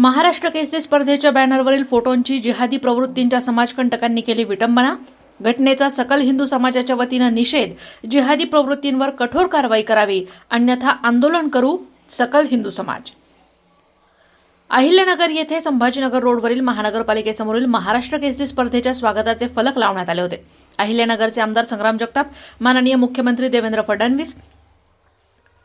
महाराष्ट्र केसरी स्पर्धेच्या बॅनरवरील फोटोंची जिहादी प्रवृत्तींच्या समाजकंटकांनी केली विटंबना. घटनेचा सकल हिंदू समाजाच्या वतीनं निषेध. जिहादी प्रवृत्तींवर कठोर कारवाई करावी. अन्यथा आंदोलन करू सकल हिंदू समाज. अहिल्यानगर येथे संभाजीनगर रोडवरील महानगरपालिकेसमोरील महाराष्ट्र केसरी स्पर्धेच्या स्वागताचे फलक लावण्यात आले होते. अहिल्यानगरचे आमदार संग्राम जगताप माननीय मुख्यमंत्री देवेंद्र फडणवीस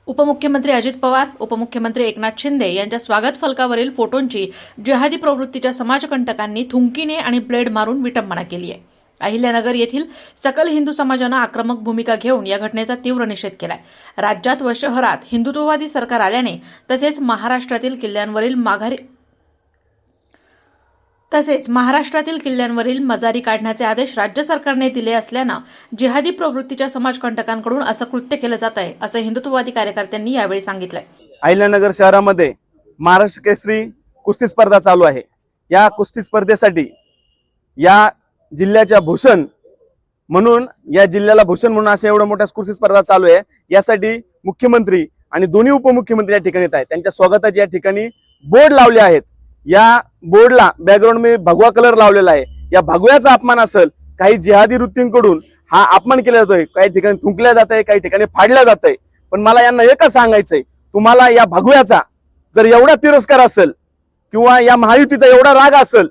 उपमुख्यमंत्री अजित पवार उपमुख्यमंत्री एकनाथ शिंदे यांच्या स्वागत फलकावरील फोटोंची जिहादी प्रवृत्तीच्या समाजकंटकांनी थुंकीने आणि ब्लेड मारून विटंबना केली आहे. अहिल्यानगर येथील सकल हिंदू समाजानं आक्रमक भूमिका घेऊन या घटनेचा तीव्र निषेध केलाय. राज्यात व शहरात हिंदुत्ववादी सरकार आल्याने तसेच महाराष्ट्रातील किल्ल्यांवरील माघारी तसेच महाराष्ट्रातील किल्ल्यांवरील मजारी काढण्याचे आदेश राज्य सरकारने दिले असल्यानं जिहादी प्रवृत्तीच्या समाजकंटकांकडून असं कृत्य केलं जात आहे असं हिंदुत्ववादी कार्यकर्त्यांनी यावेळी सांगितलंय. अहिल्यानगर शहरामध्ये महाराष्ट्र केसरी कुस्ती स्पर्धा चालू आहे. या कुस्ती स्पर्धेसाठी या जिल्ह्याच्या भूषण म्हणून या जिल्ह्याला भूषण म्हणून अशा एवढ्या मोठ्या कुस्ती स्पर्धा चालू आहे. यासाठी मुख्यमंत्री आणि दोन्ही उपमुख्यमंत्री या ठिकाणी येत आहेत. त्यांच्या स्वागताचे या ठिकाणी बोर्ड लावले आहेत. या बोर्डला बॅकग्राऊंडमध्ये भगवा कलर लावलेला आहे. या भगव्याचा अपमान असेल काही जिहादी वृत्तींकडून हा अपमान केला जातोय. काही ठिकाणी थुंकल्या जात आहे काही ठिकाणी फाडल्या जात आहे पण मला यांना एकच सांगायचंय तुम्हाला या भगव्याचा जर एवढा तिरस्कार असेल किंवा या महायुतीचा एवढा राग असेल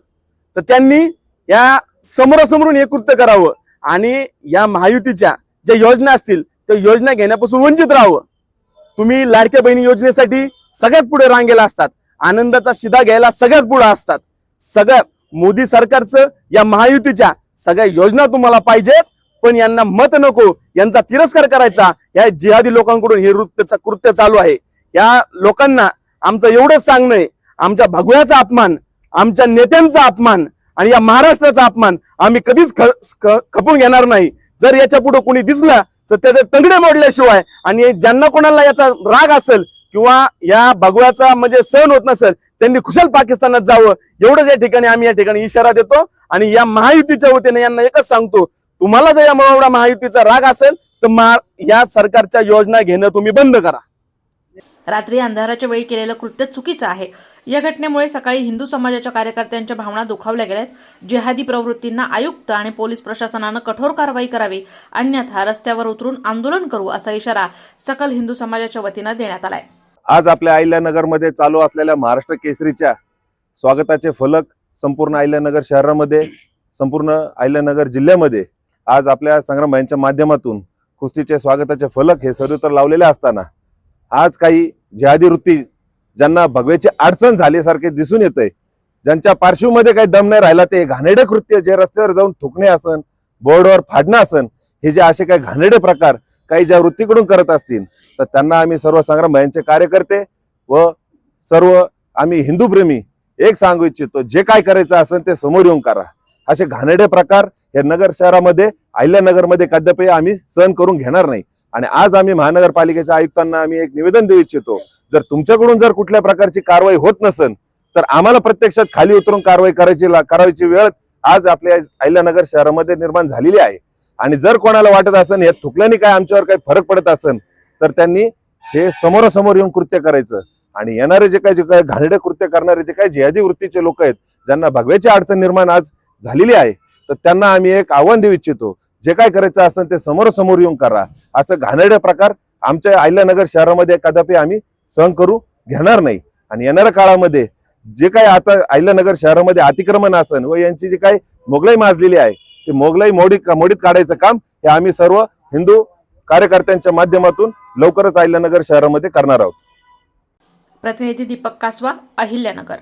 तर त्यांनी या समोरासमोरून हे कृत्य करावं आणि या महायुतीच्या ज्या योजना असतील त्या योजना घेण्यापासून वंचित राहावं. तुम्ही लाडक्या बहिणी योजनेसाठी सगळ्यात पुढे रांगेला असतात. आनंदाचा शिधा घ्यायला सगळ्यात पुढे असतात. सगळ्या मोदी सरकारचं या महायुतीच्या सगळ्या योजना तुम्हाला पाहिजेत पण यांना मत नको यांचा तिरस्कार करायचा. या जिहादी लोकांकडून हे वृत्तचं कृत्य चालू आहे. या लोकांना आमचं एवढंच सांगणं आहे आमच्या भगव्याचा अपमान आमच्या नेत्यांचा अपमान आणि या महाराष्ट्राचा अपमान आम्ही कधीच ख- खपून घेणार नाही. जर याच्यापुढे कोणी दिसला तर त्याचे तंगडे मोडल्याशिवाय आणि ज्यांना कोणाला याचा राग असेल किंवा या भगव्याचा म्हणजे सहन होत नसेल त्यांनी कुशल पाकिस्तानात जावं. एवढंच या ठिकाणी आम्ही या ठिकाणी इशारा देतो. आणि या महायुतीच्या वतीने यांना एकच सांगतो तुम्हाला जर या एवढा महायुतीचा राग असेल तर मा- या सरकारच्या योजना घेणं तुम्ही बंद करा. रात्री अंधाराच्या वेळी केलेलं कृत्य चुकीचं आहे. या घटनेमुळे सकाळी हिंदू समाजाच्या कार्यकर्त्यांच्या भावना दुखावल्या गेल्यात. जिहादी प्रवृत्तींना आयुक्त आणि पोलीस प्रशासनानं कठोर कारवाई करावी अन्यथा रस्त्यावर उतरून आंदोलन करू असा इशारा सकल हिंदू समाजाच्या वतीनं देण्यात आलाय. आज आपल्या अहिल्यानगरमध्ये चालू असलेल्या महाराष्ट्र केसरीच्या स्वागताचे फलक संपूर्ण अहिल्यानगर शहरामध्ये संपूर्ण अहिल्यानगर जिल्ह्यामध्ये आज आपल्या संग्रामभाईंच्या माध्यमातून कुस्तीचे स्वागताचे फलक हे सर्वत्र लावलेले असताना आज काही जिहादी वृत्ती ज्यांना भगवेची अडचण झाल्यासारखे दिसून येतंय ज्यांच्या पार्श्वमध्ये काही दम नाही राहिला ते घाणेडे कृत्य जे रस्त्यावर जाऊन थुकणे असन बोर्डवर फाडणं असन हे जे असे काही घाणेडे प्रकार काही ज्या वृत्तीकडून करत असतील तर त्यांना आम्ही सर्व संग्राम भाईंचे कार्यकर्ते व सर्व आम्ही हिंदूप्रेमी एक सांगू इच्छितो जे काय करायचं असेल ते समोर येऊन करा. असे घाणेरडे प्रकार हे नगर शहरामध्ये अहिल्यानगरमध्ये कदापि आम्ही सहन करून घेणार नाही. आणि आज आम्ही महानगरपालिकेच्या आयुक्तांना आम्ही एक निवेदन देऊ इच्छितो जर तुमच्याकडून जर कुठल्या प्रकारची कारवाई होत नसेल तर आम्हाला प्रत्यक्षात खाली उतरून कारवाई करायची करायची वेळ आज आपल्या अहिल्यानगर शहरामध्ये निर्माण झालेली आहे. आणि जर कोणाला वाटत असेल हे थुकल्याने काय आमच्यावर काही फरक पडत असेल तर त्यांनी हे समोरासमोर येऊन कृत्य करायचं. आणि येणारे जे काही जे काही घाणडे कृत्य करणारे जे काही जिहादी वृत्तीचे लोक आहेत ज्यांना भगव्याची अडचण निर्माण आज झालेली आहे तर त्यांना आम्ही एक आव्हान देऊ इच्छितो. जे काय करायचं असेल ते समोरासमोर येऊन करा. असं घाणेरडे प्रकार आमच्या अहिल्यानगर शहरामध्ये कदापि आम्ही सहन करू घेणार नाही. आणि येणाऱ्या काळामध्ये जे काही आता अहिल्यानगर शहरामध्ये अतिक्रमण असन व यांची जी काही मोगलाई माजलेली आहे ते मोगलाई मोडी मोडीत काढायचं काम हे आम्ही सर्व हिंदू कार्यकर्त्यांच्या माध्यमातून लवकरच अहिल्यानगर शहरामध्ये करणार आहोत. प्रतिनिधी दीपक कासवा अहिल्यानगर.